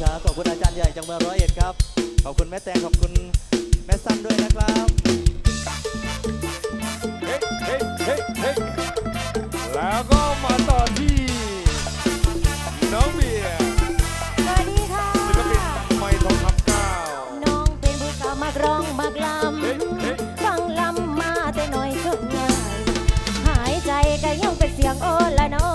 ครับ ขอบคุณอาจารย์ใหญ่จังเมืองร้อยเอ็ดครับ ขอบคุณแม่แตงขอบคุณแม่ซ้ำด้วยนะครับเฮ้เฮ้เฮ้เฮ้แล้วก็มาต่อที่น้องเบียร์สวัสดีค่ะ ศิลปินไม่ทองคำเก้าวน้องเป็นผู้สาวมากร้องมากลเฮ้ำฟังลำมาแต่หน่อยสุดง่าย หายใจก็ยังเป็นเสียงโอละนอ